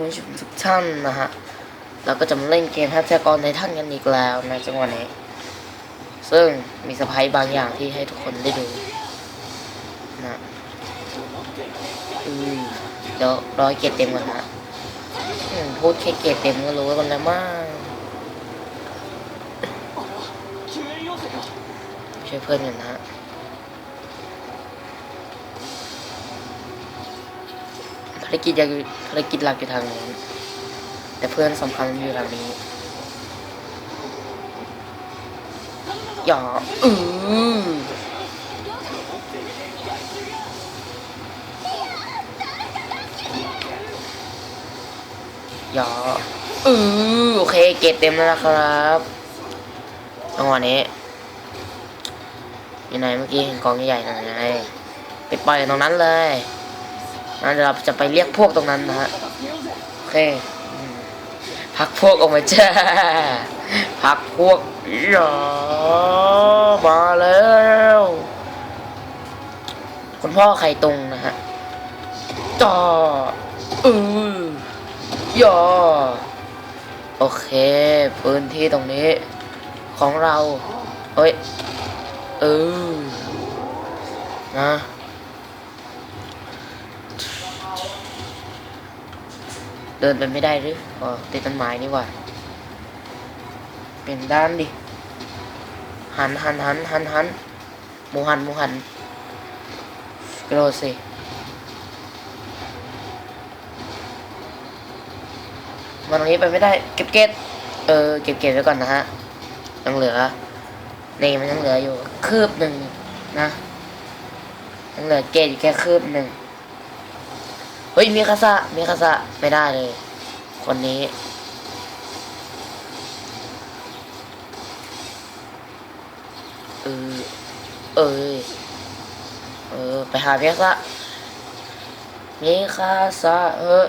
ผู้ชมทุกท่านนะฮะ เราก็จะมาเล่นเกมแฮชแทกออนไททันกันอีกแล้วในจังหวะนี้ ซึ่งมีสไพรส์บางอย่างที่ให้ทุกคนได้ดูนะอือเดี๋ยวรอให้เกรเต็มก่อนนะพูดแค่เกรเต็มก็รู้กันแล้วมั้งช่วยเพื่อนกันนะารกิจอยากภารกิจหลักอยู่ทางนู้นแต่เพื่อนสำคัญอยู่ทางนี้อย่าอืออย่าอือโอเค เกรดเต็มแล้วนะครับจังหวะนี้อยู่ไหนเมื่อกี้เห็นกองใหญ่ๆนั่นไงไปปล่อยตรงนั้นเลย งั้นเดี๋ยวเราจะไปเรียกพวกตรงนั้นนะฮะโอเคพักพวกออกมาจ้าพักพวกหยอมาแล้ว คุณพ่อไข่ตรงนะฮะจ่ออือยอโอเค พื้นที่ตรงนี้ ของเรา เอ้ยเออนะ เดินไปไม่ได้หรืออ๋อติดต้นไม้นี่ว่า เป็นด้านดิ หันหันหันหันหันหมูหันหมูหันกระโดดสิมาตรงนี้ไปไม่ได้ เก็บเกตเออ เก็บเกตไว้ก่อนนะฮะ ยังเหลือนี่มันยังเหลืออยู่ คืบหนึ่งนะยังเหลือเกตอยู่แค่คืบหนึ่ง เฮ้ย มีคาซะมีคาซะไม่ได้เลย คนนี้ เออ เอยเออ ไปหาเมีคาซะมีคาซะเออ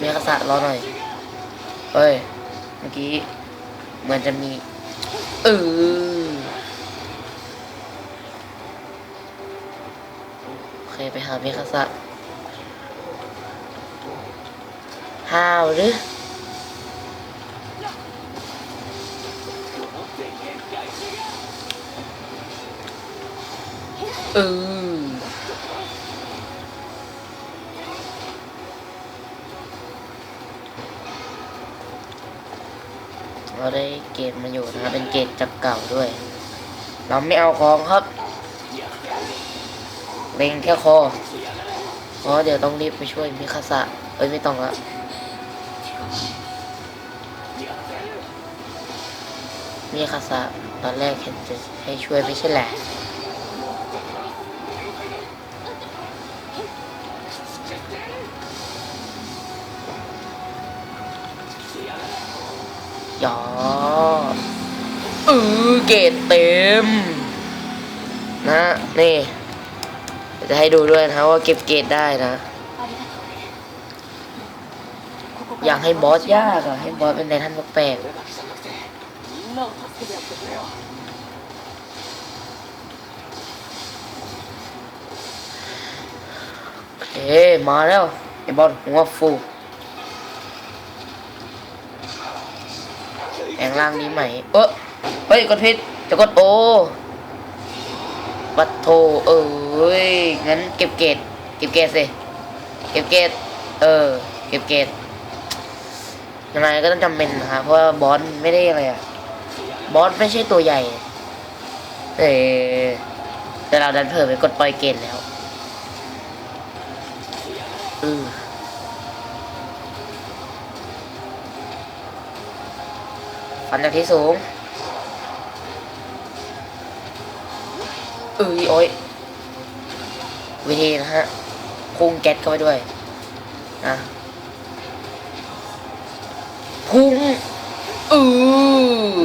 มีคาซะรอหน่อย เฮ้ย เมื่อกี้ เหมือนจะมี เออ โอเคไป หาเมคาสะห้าวหรือเออเราได้เกรดมาอยู่นะครับเป็นเกรดจากเก่าด้วย เราไม่เอาของครับ เล็งแค่คอเพราะเดี๋ยวต้องรีบไปช่วยมิคาสะเอ้ยไม่ต้องละมิคาสะตอนแรกเห็นจะให้ช่วยไม่ใช่แหละยอเออเกรดเต็ม นะ นี่ จะให้ดูด้วยนะว่าเก็บเกรดได้นะ อยากให้บอสยากอะให้บอสเป็นในท่านแปลกๆโอเคมาแล้วไอ้บอสหัวฟูแปลงร่างนี้ใหม่ เออเฮ้ย กดผิดจะกดโอ ปัดโทเอ้ยงั้นเก็บเกรดเก็บเกรดสิเก็บเกรดเออ เก็บเกรดยังไงก็ต้องจำเป็นนะครับเพราะว่าบอสไม่ได้อะไรอะบอสไม่ใช่ตัวใหญ่เออแต่เราดันเผลอไปกดปล่อยเกรดแล้วอือฟันจากที่สูง เอ้ยโอ้ยวิธีนะฮะพุ่งแก๊สเข้าไปด้วยนะพุ่งอือ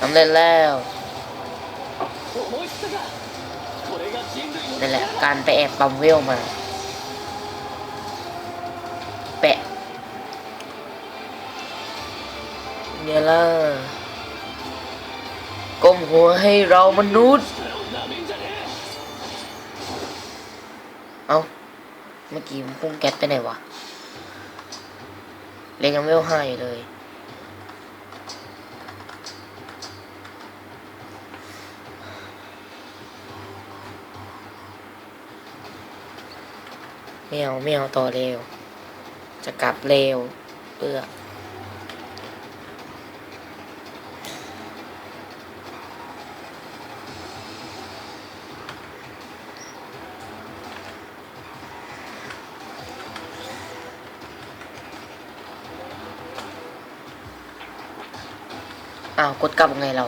สำเร็จแล้วนั่นแหละการไปแอบปั๊มเวลมา แปะเนี่ยล่ะก้มหัวให้เรามนุษย์ เอาเมื่อกี้มันพุ่งแก๊สไปไหนวะเล็กยังไม่เอาห้าอยู่เลย ไม่เอาไม่เอาต่อเร็ว จะกลับเร็วเพื่อ อ้าวกดกลับยังไงเรา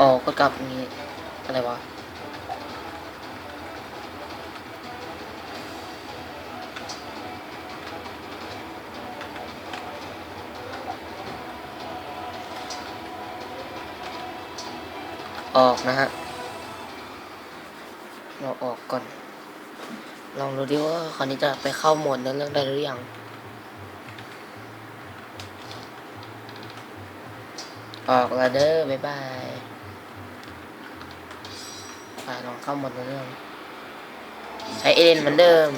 อ๋อกดกลับอย่างนี้อะไรวะออกนะฮะ เราออกก่อน ลองดูดิว่าคราวนี้จะไปเข้าโหมดนเรื่องได้หรือยัง ออกแล้วเด้อบ๊ายบายไปลองเข้าหมดเรื่องใช้เอเลนเหมือนเดิม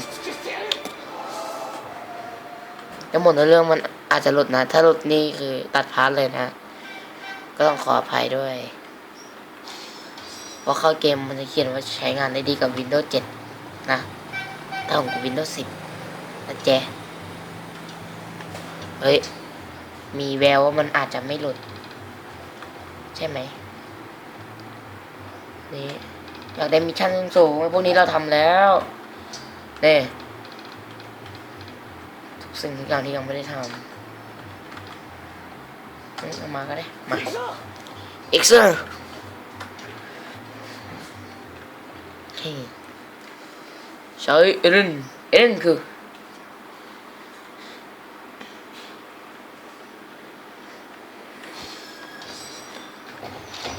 แล้วหมดเรื่องมันอาจจะหลุดนะ ถ้าหลุดนี่คือตัดพาร์ทเลยนะ ก็ต้องขออภัยด้วย เพราะเข้าเกมมันจะเขียนว่าใช้งานได้ดีกับ Windows 7 นะ ถ้าของกู Windows 10นะแจเฮ้ย มีแววว่ามันอาจจะไม่หลุด ใช่ไหมนี่อยากได้มิชชั่นสูงพวกนี้เราทำแล้วนี่ทุกสิ่งทุกอย่างที่ยังไม่ได้ทำเอามาก็ได้มาเอ็กเซอร์ใช้เอเรนเอเรนคือ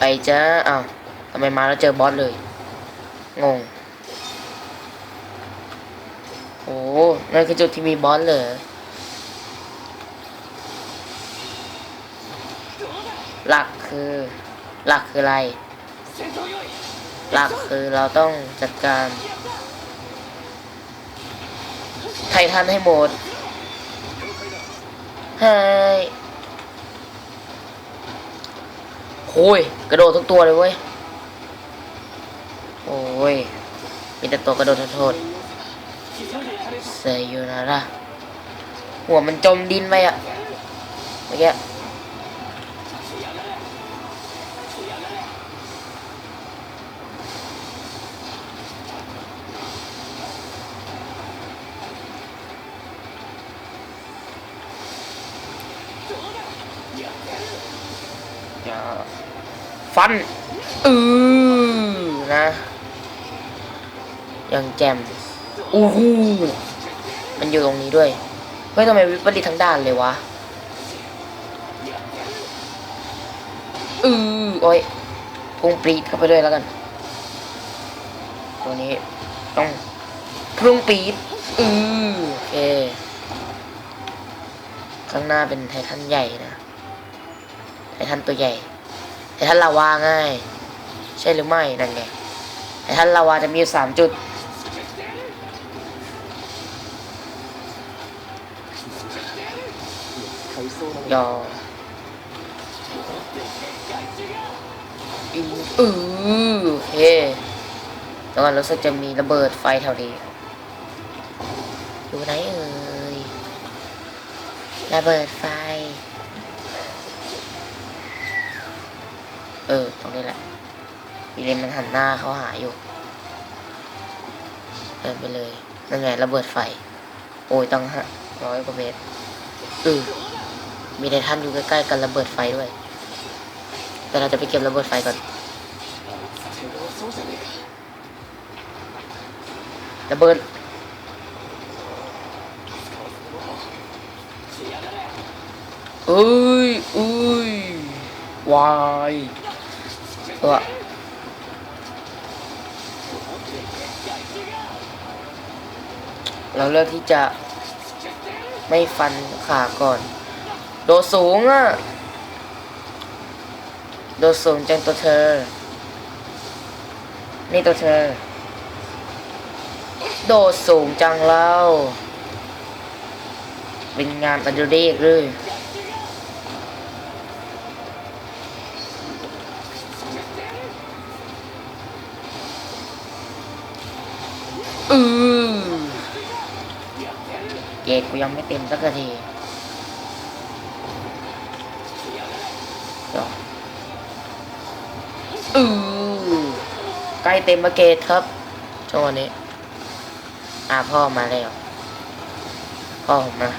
ไปจ้าอ้าวทำไมมาแล้วเจอบอสเลย งง โอ้นั่นคือจุดที่มีบอสเลยหลักคือ หลักคืออะไร หลักคือเราต้องจัดการ ไททันให้หมดเฮ้ย โอ้ย กระโดดทุกตัวเลยเว้ย โอ้ย มีแต่ตัวกระโดดโทษเซยูนาระหัวมันจมดินไปอะเมื่อกี้อย่า ฟันอือนะยังแจมอู้หูมันอยู่ตรงนี้ด้วยเฮ้ยทำไมวิปริตทั้งด้านเลยวะอือโอ้ยพุ่งปรีดเข้าไปด้วยแล้วกัน ตัวนี้ต้องพุ่งปรีดอือโอเคข้างหน้าเป็นไททันใหญ่นะไททันตัวใหญ่ ไททันลาวาง่าย ใช่หรือไม่นั่นไงไททันลาวาจะมีอยู่สามจุด ยออืออือเคแล้วก็รู้สึกจะมีระเบิดไฟแถวนี้ อยู่ไหนเอ่ยระเบิดไฟ ออตรงนี้แหละวีเลนมันหันหน้าเขาหาอยู่เดินไปเลยนั่นไงระเบิดไฟ โอ้ยต้องฮะร้อยกว่าเมตรอือมีไททันอยู่ใกล้ๆกันระเบิดไฟด้วย แต่เราจะไปเก็บระเบิดไฟก่อนระเบิดเอ้ยเอ้ยวาย ตัว เราเลือกที่จะไม่ฟันขาก่อน โดดสูงอะโดดสูงจังตัวเธอ นี่ตัวเธอ โดดสูงจังแล้วเป็นงานอดิเรกเลย เกรดกูยังไม่เต็มสักทีเดี๋ยวอือใกล้เต็มมาเกตครับช่วงวันนี้อ่าพ่อมาแล้วพ่อผมมา